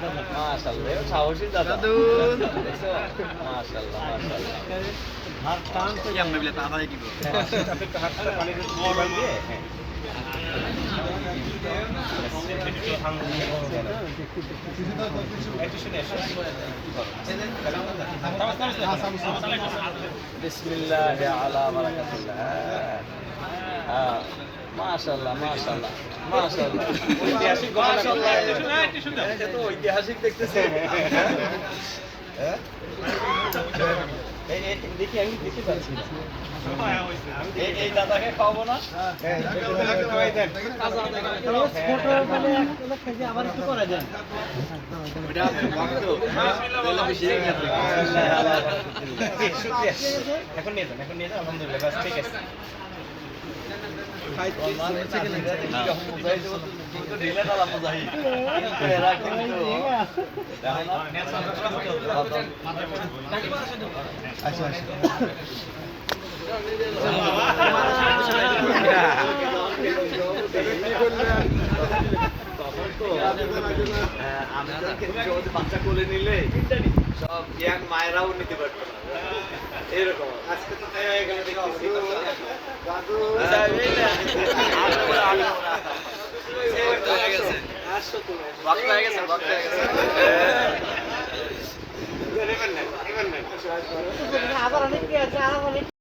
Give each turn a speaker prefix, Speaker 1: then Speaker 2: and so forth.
Speaker 1: মাশাআল্লাহ সাহসী দাদা? মাশাআল্লাহ মাশাআল্লাহ।
Speaker 2: কি আমরা বলে তাড়াতাড়ি কি
Speaker 1: বিসমিল্লাহ আলা বারাকাতুল্লাহ। হ্যাঁ। মাশাআল্লাহ মাশাআল্লাহ মাশাআল্লাহ। ঐতিহাসিক ঘটনা এটা তো ঐতিহাসিক দেখতেছে। হ্যাঁ? এই- এই- দেখি আমি দেখতে পাচ্ছি না এই- এই দাদাকে খাওয়াবো না? এখন নিয়ে যান এখন নিয়ে যান। আলহামদুলিল্লাহ ঠিক আছে।
Speaker 2: আচ্ছা
Speaker 1: বাচ্চা কোলে নিলে সব ইয়াং মায়েরাও নিতে পারতো এরকম আজকে তো তাই হয়ে গেল দেখতেছি ভক্ত হয়ে গেছে ভক্ত হয়ে গেছে
Speaker 3: আবার অনেক আছে আবার অনেক